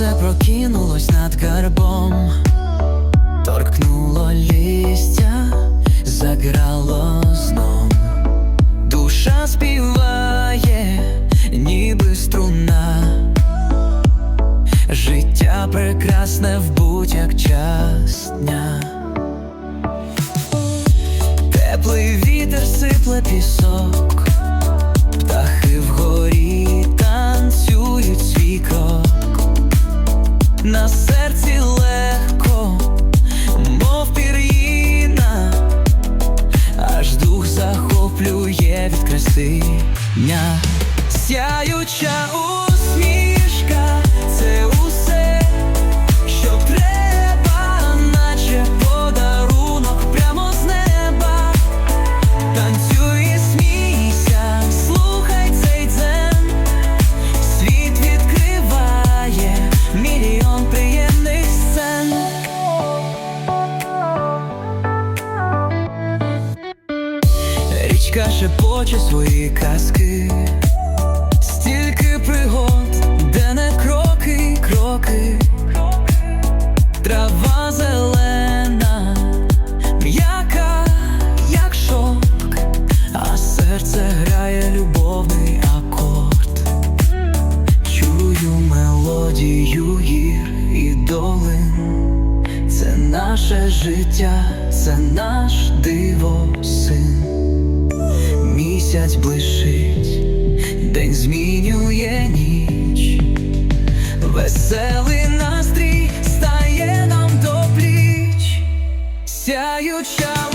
Сонце прокинулось над карбом, торкнуло листя, заграло знов. Душа співає, ніби струна. Життя прекрасне в будь-як час дня. Теплий вітер сипле пісок, захоплює від краси дня. Сяюча усмішка Річка шепоче свої казки, стільки пригод, де не кроки, кроки, трава зелена, м'яка, як шок, а серце грає любовний акорд. Чую мелодію гір і долин. Це наше життя, це наш диво син місяць блищить, день змінює ніч, веселий настрій стає нам до пліч, сяюча.